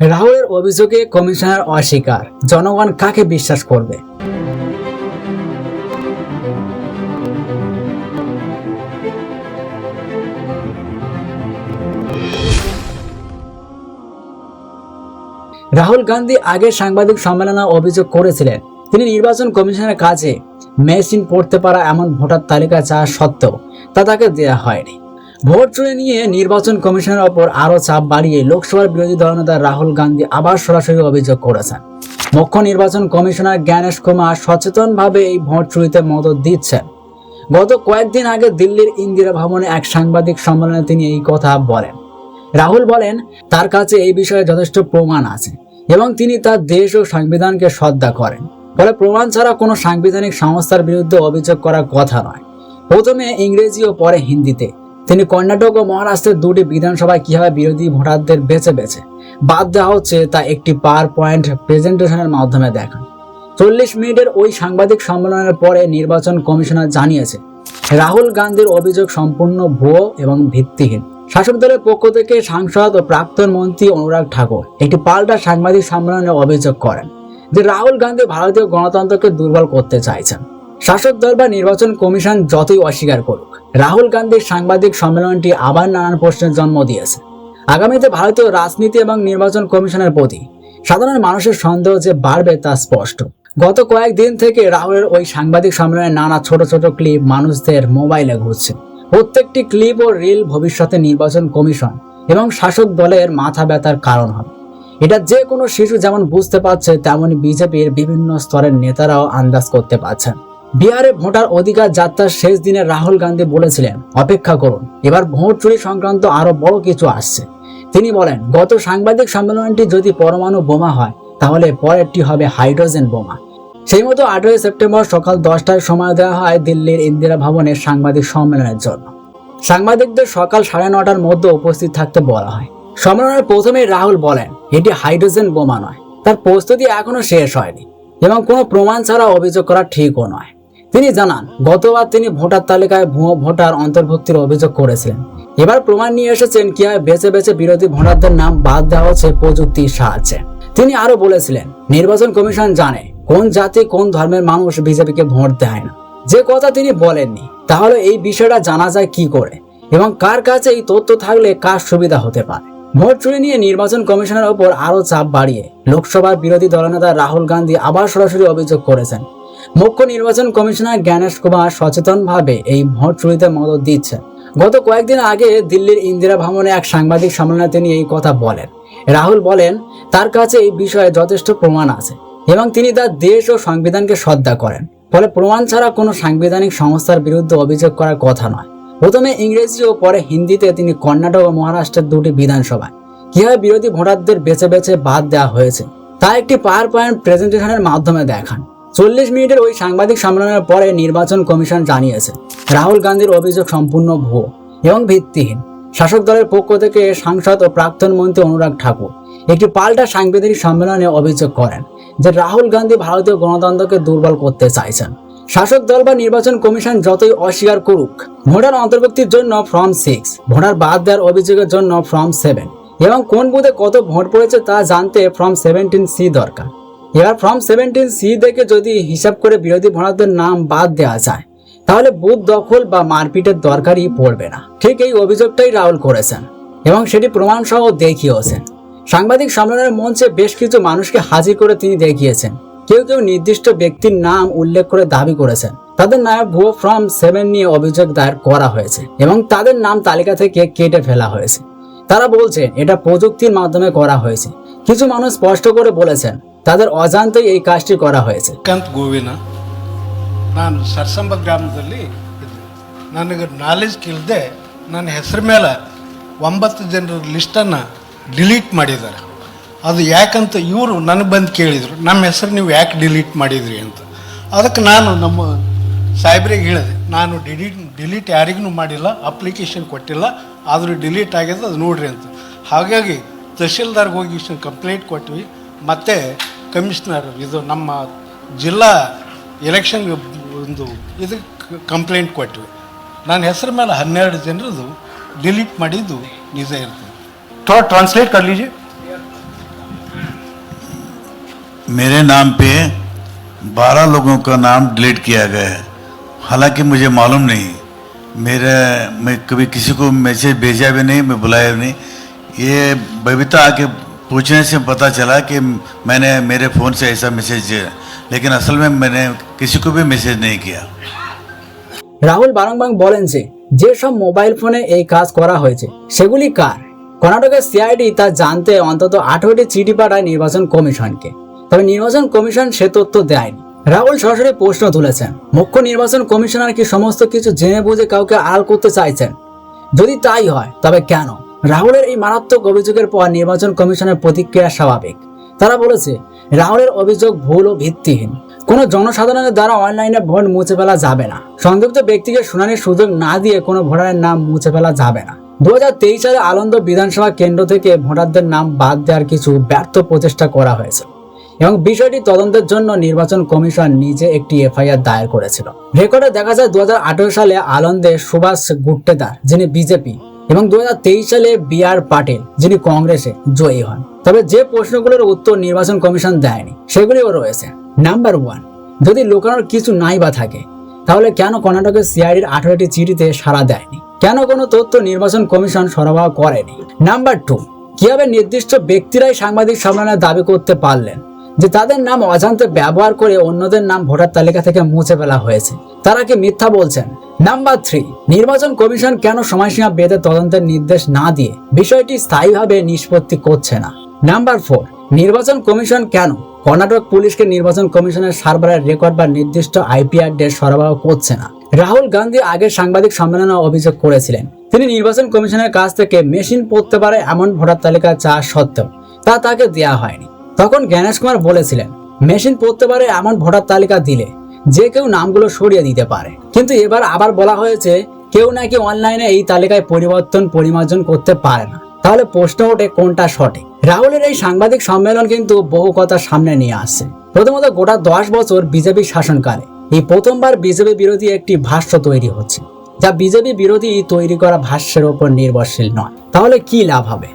রাহুলের অভিযোগে কমিশনার অস্বীকার। জনগণ কাকে বিশ্বাস করবে? রাহুল গান্ধী আগে সাংবাদিক সম্মেলনে অভিযোগ করেছিলেন, তিনি নির্বাচন কমিশনের কাছে মেশিন পড়তে পারা এমন ভোটার তালিকা চাওয়া সত্ত্বেও তা তাকে দেওয়া হয়নি। ভোট চুরি নিয়ে নির্বাচন কমিশনের ওপর আরও চাপ বাড়িয়ে লোকসভার বিরোধী দলনেতা রাহুল গান্ধী আবার সরাসরি অভিযোগ করেছেন। মুখ্য নির্বাচন কমিশনার জ্ঞানেশ কুমার সচেতনভাবে এই ভোট চুরিতে মদত দিচ্ছেন। গত কয়েকদিন আগে দিল্লির ইন্দিরা ভবনে এক সাংবাদিক সম্মেলনে তিনি এই কথা বলেন। রাহুল বলেন, তার কাছে এই বিষয়ে যথেষ্ট প্রমাণ আছে এবং তিনি তার দেশ ও সংবিধানকে শ্রদ্ধা করেন। ফলে প্রমাণ ছাড়া কোনো সাংবিধানিক সংস্থার বিরুদ্ধে অভিযোগ করার কথা নয়। প্রথমে ইংরেজি ও পরে হিন্দিতে। তিনি কর্ণাটক ও মহারাষ্ট্রের দুটি বিধানসভায় কীভাবে বিরোধী ভোটারদের বেছে বেছে? বাদ দেওয়া হচ্ছে তা একটি পাওয়ার পয়েন্ট প্রেজেন্টেশনের মাধ্যমে দেখান চল্লিশ মিনিটের ওই সাংবাদিক সম্মেলনের পরে নির্বাচন কমিশনার জানিয়েছে, রাহুল গান্ধীর অভিযোগ সম্পূর্ণ ভুয়ো এবং ভিত্তিহীন। শাসক দলের পক্ষ থেকে সাংসদ ও প্রাক্তন মন্ত্রী অনুরাগ ঠাকুর একটি পাল্টা সাংবাদিক সম্মেলনে অভিযোগ করেন যে রাহুল গান্ধী ভারতীয় গণতন্ত্রকে দুর্বল করতে চাইছেন। শাসক দল বা নির্বাচন কমিশন যতই অস্বীকার করুক, রাহুল গান্ধীর সাংবাদিক সম্মেলনটি আবার নানান প্রশ্নের জন্ম দিয়েছে। আগামীতে ভারতীয় রাজনীতি এবং নির্বাচন কমিশনের প্রতি সাধারণ মানুষের সন্দেহ যে বাড়বে তা স্পষ্ট। গত কয়েকদিন থেকে রাহুলের ওই সাংবাদিক সম্মেলনে নানা ছোট ছোট ক্লিপ মানুষদের মোবাইলে ঘুরছে। প্রত্যেকটি ক্লিপ ও রিল ভবিষ্যতে নির্বাচন কমিশন এবং শাসক দলের মাথা ব্যথার কারণ হবে। এটা যে কোনো শিশু যেমন বুঝতে পারছে, তেমনি বিজেপির বিভিন্ন স্তরের নেতারাও আন্দাজ করতে পারছেন। বিহারে ভোটার অধিকার যাত্রার শেষ দিনে রাহুল গান্ধী বলেছিলেন, অপেক্ষা করুন, এবার ভোট চুরি সংক্রান্ত আরও বড় কিছু আসছে। তিনি বলেন, গত সাংবাদিক সম্মেলনটি যদি পরমাণু বোমা হয়, তাহলে পরেরটি হবে হাইড্রোজেন বোমা। সেই মতো আঠেরোই সেপ্টেম্বর সকাল দশটায় সময় দেওয়া হয় দিল্লির ইন্দিরা ভবনের সাংবাদিক সম্মেলনের জন্য। সাংবাদিকদের সকাল সাড়ে নটার মধ্যে উপস্থিত থাকতে বলা হয়। সম্মেলনের প্রথমেই রাহুল বলেন, এটি হাইড্রোজেন বোমা নয়। তার প্রস্তুতি এখনও শেষ হয়নি এবং কোনো প্রমাণ ছাড়া অভিযোগ করা ঠিকও নয়। তিনি জানান, গতবার তিনি ভোটার তালিকায় ভুয়ো ভোটার অন্তর্ভুক্তির অভিযোগ করেছিলেন। এবার প্রমাণ নিয়ে এসেছেন কীভাবে বেছে বেছে বিরোধী ভোটারদের নাম বাদ দেওয়া হচ্ছে প্রযুক্তির সাহায্যে। তিনি আরও বলেছিলেন, নির্বাচন কমিশন জানে, কোন জাতি কোন ধর্মের মানুষ বিজেপিকে ভোট দেয় না। যে কথা তিনি বলেননি, তাহলে এই বিষয়টা জানা যায় কি করে? এবং কার কাছে এই তথ্য থাকলে কার সুবিধা হতে পারে? ভোট চুরি নিয়ে নির্বাচন কমিশনের ওপর আরও চাপ বাড়িয়ে লোকসভার বিরোধী দলনেতা রাহুল গান্ধী আবার সরাসরি অভিযোগ করেছেন মুখ্য নির্বাচন কমিশনার জ্ঞানেশ কুমার সচেতনভাবে এই ভোট চুরিতে মদত দিচ্ছে গত কয়েকদিন আগে দিল্লির ইন্দিরা ভবনে এক সাংবাদিক সম্মেলনে তিনি এই কথা বলেন। রাহুল বলেন, তার কাছে এই বিষয়ে যথেষ্ট প্রমাণ আছে এবং তিনি তার দেশ ও সংবিধানকে শ্রদ্ধা করেন। ফলে প্রমাণ ছাড়া কোনো সাংবিধানিক সংস্থার বিরুদ্ধে অভিযোগ করার কথা নয়। প্রথমে ইংরেজি ও পরে হিন্দিতে তিনি কর্ণাটক ও মহারাষ্ট্রের দুটি বিধানসভায়। কীভাবে বিরোধী ভোটারদের বেছে বেছে বাদ দেওয়া হয়েছে, তা একটি পাওয়ার পয়েন্ট প্রেজেন্টেশনের মাধ্যমে দেখান। চল্লিশ মিনিটের ওই সাংবাদিক সম্মেলনের পরে নির্বাচন কমিশন জানিয়েছে, রাহুল গান্ধীর অভিযোগ সম্পূর্ণ ভুয়ো এবং ভিত্তিহীন। শাসক দলের পক্ষ থেকে সাংসদ ও প্রাক্তন মন্ত্রী অনুরাগ ঠাকুর একটি পাল্টা সাংবিধানিক সম্মেলনে অভিযোগ করেন যে রাহুল গান্ধী ভারতীয় গণতন্ত্রকে দুর্বল করতে চাইছেন। শাসক দল বা নির্বাচন কমিশন যতই অস্বীকার করুক, ভোটার অন্তর্ভুক্তির জন্য ফর্ম সিক্স, ভোটার বাদ দেওয়ার অভিযোগের জন্য ফর্ম সেভেন এবং কোন বুথে কত ভোট পড়েছে তা জানতে ফর্ম সেভেন্টিন সি দরকার। এবার ফর্ম সেভেন্টিন সি দেখে যদি হিসাব করে বিরোধী ভোটারদের নাম বাদ দেওয়া যায়, তাহলে বুথ দখল বা মারপিটের দরকারই পড়বে না। ঠিক এই অভিযোগটাই রাহুল করেছেন এবং সেটি প্রমাণ সহ দেখিয়েছেন। সাংবাদিক সম্মেলনের মঞ্চে বেশ কিছু মানুষকে হাজির করে তিনি দেখিয়েছেন। কেউ কেউ নির্দিষ্ট ব্যক্তির নাম উল্লেখ করে দাবি করেছেন। তাদের নায়ক ভুয়ো ফর্ম সেভেন নিয়ে অভিযোগ দায়ের করা হয়েছে এবং তাদের নাম তালিকা থেকে কেটে ফেলা হয়েছে। তারা বলছেন, এটা প্রযুক্তির মাধ্যমে করা হয়েছে। কিছু মানুষ স্পষ্ট করে বলেছেন তাদের অজান্তেই এই কাজটি করা হয়েছে ಕಾಂತ್ ಗೋವಿನ ನಾನು ಸರ್ಸಂಬ ಗ್ರಾಮದಲ್ಲಿ ಇದ್ದೆ ನನಗೆ ನಾಲೆಜ್ ಕೇಳದೆ ನನ್ನ ಹೆಸರು ಮೇಲೆ ಒಂಬತ್ತು ಜನರ ಲಿಸ್ಟನ್ನು ಡಿಲೀಟ್ ಮಾಡಿದ್ದಾರೆ ಅದು ಯಾಕಂತ ಇವರು ನನಗೆ ಬಂದು ಕೇಳಿದರು ನಮ್ಮ ಹೆಸರು ನೀವು ಯಾಕೆ ಡಿಲೀಟ್ ಮಾಡಿದ್ರಿ ಅಂತ ಅದಕ್ಕೆ ನಾನು ನಮ್ಮ ಸಾಹೇಬ್ರಿಗೆ ಹೇಳಿದೆ ನಾನು ಡಿಲೀಟ್ ಡಿಲೀಟ್ ಯಾರಿಗೂ ಮಾಡಿಲ್ಲ ಅಪ್ಲಿಕೇಶನ್ ಕೊಟ್ಟಿಲ್ಲ ಆದರೂ ಡಿಲೀಟ್ ಆಗಿದೆ ಅದು ನೋಡ್ರಿ ಅಂತ ಹಾಗಾಗಿ ತಹಶೀಲ್ದಾರ್ಗೆ ಹೋಗಿ ಕಂಪ್ಲೇಂಟ್ ಕೊಟ್ವಿ ಮತ್ತು ಕಮಿಷನರ್ ಇದು ನಮ್ಮ ಜಿಲ್ಲಾ ಎಲೆಕ್ಷನ್ ಒಂದು ಇದಕ್ಕೆ ಕಂಪ್ಲೇಂಟ್ ಕೊಟ್ವಿ ನನ್ನ ಹೆಸರು ಮೇಲೆ ಹನ್ನೆರಡು ಜನರದು ಡಿಲೀಟ್ ಮಾಡಿದ್ದು ನಿಜ ಇರ್ತದೆ थोड़ा ट्रांसलेट कर लीजिए मेरे नाम पे बारह लोगों का नाम डिलीट किया गया है हालांकि मुझे मालूम नहीं मेरे मैं कभी किसी को मैसेज भेजा भी नहीं मैं बुलाया भी नहीं ये बबीता आके पूछने से पता चला कि मैंने मेरे फ़ोन से ऐसा मैसेज दिया लेकिन असल में मैंने किसी को भी मैसेज नहीं किया রাহুল বারংবার বলেন যে যেসব মোবাইল ফোনে এই কাজ করা হয়েছে সেগুলি কার কর্ণাটকের সিআইডি তা জানতে অন্তত আঠারোটি চিঠি পাঠায় নির্বাচন কমিশনকে তবে নির্বাচন কমিশন সে তথ্য দেয়নি রাহুল সরাসরি প্রশ্ন তুলেছেন মুখ্য নির্বাচন কমিশনার কি সমস্ত কিছু জেনে বুঝে কাউকে আড়াল করতে চাইছেন যদি তাই হয় তবে কেন রাহুলের এই মারাত্মক অভিযোগের পর নির্বাচন কমিশনের প্রতিক্রিয়া স্বাভাবিক। তারা বলেছে, রাহুলের অভিযোগ ভুল ও ভিত্তিহীন। কোনো জনসাধারণের দ্বারা অনলাইনে ভোট মুছে ফেলা যাবে না। সংযুক্ত ব্যক্তিকে শুনানির সুযোগ না দিয়ে কোনো ভোটারের নাম মুছে ফেলা যাবে না। দু সালে আনন্দ বিধানসভা কেন্দ্র থেকে ভোটারদের নাম বাদ দেওয়ার কিছু ব্যর্থ প্রচেষ্টা করা হয়েছে এবং বিষয়টি তদন্তের জন্য নির্বাচন কমিশন নিজে একটি এফআইআর দায়ের করেছিল। রেকর্ডে দেখা যায় দু হাজার আঠারো সালে আনন্দে সুভাষ গুট্টেদার যিনি বিজেপি এবং দু সালে বি আর পাটিল, যিনি কংগ্রেসে জয়ী হন। তবে যে প্রশ্নগুলোর উত্তর নির্বাচন কমিশন দেয়নি, সেগুলিও রয়েছে। নাম্বার ওয়ান, যদি লুকানোর কিছু নাই বা থাকে, তাহলে কেন কর্ণাটকের সিআইডির আঠারোটি চিঠিতে সাড়া দেয়নি? কেন কোনো তথ্য নির্বাচন কমিশন সরবরাহ করেনি? নাম্বার টু, কীভাবে নির্দিষ্ট ব্যক্তিরাই সাংবাদিক সম্মেলনে দাবি করতে পারলেন? যে তাদের নাম অজান্তে ব্যবহার করে অন্যদের নাম ভোটার তালিকা থেকে মুছে ফেলা হয়েছে। তারা কি মিথ্যা বলছেন? নাম্বার থ্রি নির্বাচন কমিশন কেন সময়সীমা বেঁধে তদন্তের নির্দেশ না দিয়ে বিষয়টি স্থায়ীভাবে নিষ্পত্তি করছে না? নাম্বার ফোর নির্বাচন কমিশন কেন কর্ণাটক পুলিশকে নির্বাচন কমিশনের সার্ভারের রেকর্ড বা নির্দিষ্ট আইপি অ্যাড্রেস সরবরাহ করছে না? রাহুল গান্ধী আগে সাংবাদিক সম্মেলনে অভিযোগ করেছিলেন, তিনি নির্বাচন কমিশনের কাছ থেকে মেশিন পড়তে পারে এমন ভোটার তালিকা চাওয়া সত্ত্বেও, তা তাকে দেয়া হয়নি। তখন জ্ঞানেশ কুমার বলেছিলেন, মেশিন পড়তে পারে এমন ভোটার তালিকা দিলে যে কেউ নামগুলো সরিয়ে দিতে পারে। কিন্তু এবার আবার বলা হয়েছে, কেউ নাকি অনলাইনে এই তালিকায় পরিবর্তন, পরিমার্জন করতে পারে না। তাহলে প্রশ্ন ওঠে কোনটা সঠিক? রাহুলের এই সাংবাদিক সম্মেলন কিন্তু বহু কথা সামনে নিয়ে আসছে। প্রথমত গোটা দশ বছর বিজেপি শাসনকালে এই প্রথমবার বিজেপি বিরোধী একটি ভাষ্য তৈরি হচ্ছে। যা বিজেপি বিরোধী তৈরি করা ভাষ্যের ওপর নির্ভরশীল নয়। তাহলে কি লাভ হবে?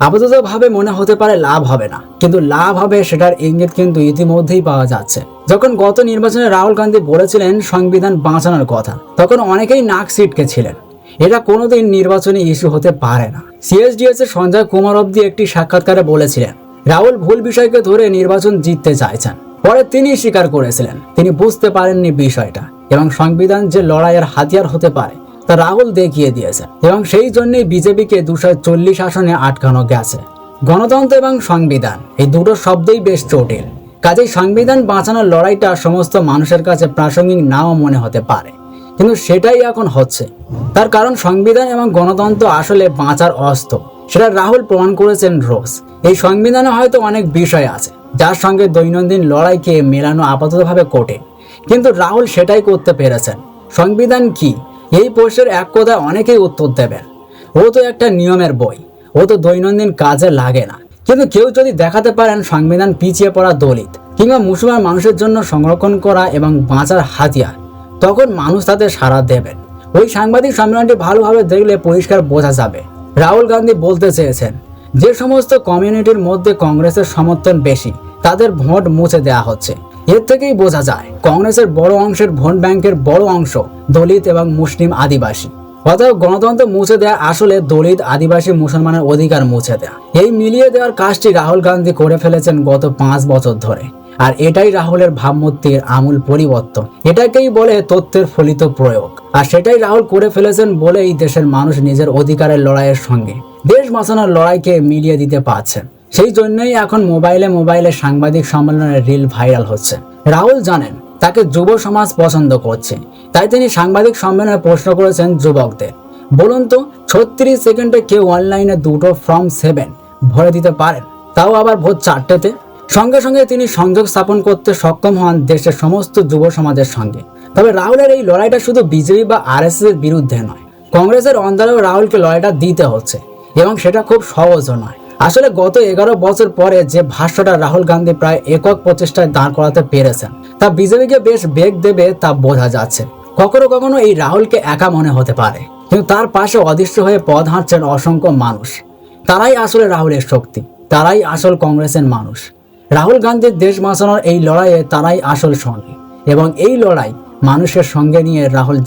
আপাতত ভাবে মনে হতে পারে লাভ হবে না। কিন্তু লাভ হবে সেটার ইঙ্গিত কিন্তু ইতিমধ্যেই পাওয়া যাচ্ছে। যখন গত নির্বাচনে রাহুল গান্ধী বলেছিলেন সংবিধান বাঁচানোর কথা, তখন অনেকেই নাক ছিলেন এটা কোনোদিন নির্বাচনী ইস্যু হতে পারে না। সিএসডিএস এর সঞ্জয় কুমার অব্দি একটি সাক্ষাৎকারে বলেছিলেন, রাহুল ভুল বিষয়কে ধরে নির্বাচন জিততে চাইছেন। পরে তিনি স্বীকার করেছিলেন। তিনি বুঝতে পারেননি বিষয়টা এবং সংবিধান যে লড়াইয়ের হাতিয়ার হতে পারে তা রাহুল দেখিয়ে দিয়েছে এবং সেই জন্যই বিজেপিকে দুশো চল্লিশ আসনে আটকানো গেছে। গণতন্ত্র এবং সংবিধান, এই দুটো শব্দই বেশ জটিল। কাজেই সংবিধান বাঁচানোর লড়াইটা সমস্ত মানুষের কাছে প্রাসঙ্গিক নাও মনে হতে পারে। কিন্তু সেটাই এখন হচ্ছে। তার কারণ সংবিধান এবং গণতন্ত্র আসলে বাঁচার অস্ত্র। সেটা রাহুল প্রমাণ করেছেন রোজ। এই সংবিধানে হয়তো অনেক বিষয় আছে, যার সঙ্গে দৈনন্দিন লড়াইকে মেলানো আপাততভাবে কঠিন। কিন্তু রাহুল সেটাই করতে পেরেছেন। সংবিধান কি? এই প্রশ্নের এক কথায় অনেকেই উত্তর দেবেন। ও তো একটা নিয়মের বই। ও তো দৈনন্দিন কাজে লাগে না। কিন্তু কেউ যদি দেখাতে পারেন সংবিধান পিছিয়ে পড়া দলিত কিংবা মুসলমান মানুষের জন্য সংরক্ষণ করা এবং বাঁচার হাতিয়ার, তখন মানুষ তাতে সাড়া দেবেন। ওই সাংবাদিক সম্মেলনটি ভালোভাবে দেখলে পরিষ্কার বোঝা যাবে। রাহুল গান্ধী বলতে চেয়েছেন, যে সমস্ত কমিউনিটির মধ্যে কংগ্রেসের সমর্থন বেশি, তাদের ভোট মুছে দেওয়া হচ্ছে। এর থেকেই বোঝা যায়, কংগ্রেসের বড় অংশের ভোট ব্যাংকের বড় অংশ দলিত এবং মুসলিম আদিবাসী। অতএব গণতন্ত্র মুছে দেওয়া আসলে দলিত আদিবাসী মুসলমানের অধিকার মুছে দেওয়া এই মিলিয়ে দেওয়ার কাজটি রাহুল গান্ধী করে ফেলেছেন গত পাঁচ বছর ধরে। আর এটাই রাহুলের ভাবমূর্তির আমূল পরিবর্তন। এটাকেই বলে তথ্যের ফলিত প্রয়োগ। আর সেটাই রাহুল করে ফেলেছেন বলেই দেশের মানুষ নিজের অধিকারের লড়াইয়ের সঙ্গে। দেশ বাঁচানোর লড়াইকে মিলিয়ে দিতে পারছেন। সেই জন্যই এখন মোবাইলে মোবাইলে সাংবাদিক সম্মেলনের রিল ভাইরাল হচ্ছে। রাহুল জানেন, তাকে যুব সমাজ পছন্দ করছে। তাই তিনি সাংবাদিক সম্মেলনে প্রশ্ন করেছেন যুবকদের, বলুন তো, ছত্রিশ সেকেন্ডে কেউ অনলাইনে দুটো ফর্ম সেভেন ভরে দিতে পারেন? তাও আবার ভোর চারটেতে? সঙ্গে সঙ্গে তিনি সংযোগ স্থাপন করতে সক্ষম হন দেশের সমস্ত যুব সমাজের সঙ্গে। তবে রাহুলের এই লড়াইটা শুধু বিজেপি বা আরএসএস এর বিরুদ্ধে নয়, কংগ্রেসের অন্দরেও রাহুলকে লড়াইটা দিতে হচ্ছে এবং সেটা খুব সহজও নয়। আসলে গত এগারো বছর পরে যে ভাষ্যটা রাহুল গান্ধী প্রায় একক প্রচেষ্টায় দাঁড় করাতে পেরেছেন, তা বিজেপিকে বেশ বেগ দেবে তা বোঝা যাচ্ছে। কখনো কখনো এই রাহুলকে একা মনে হতে পারে। কিন্তু তার পাশে অদৃশ্য হয়ে পদ হাঁটছেন অসংখ্য মানুষ। তারাই আসলে রাহুলের শক্তি, তারাই আসল কংগ্রেসের মানুষ। রাহুল গান্ধীর দেশ বাঁচানোর এই লড়াইয়ে তারাই আসল সঙ্গী এবং এই লড়াই মানুষের সঙ্গে নিয়ে রাহুল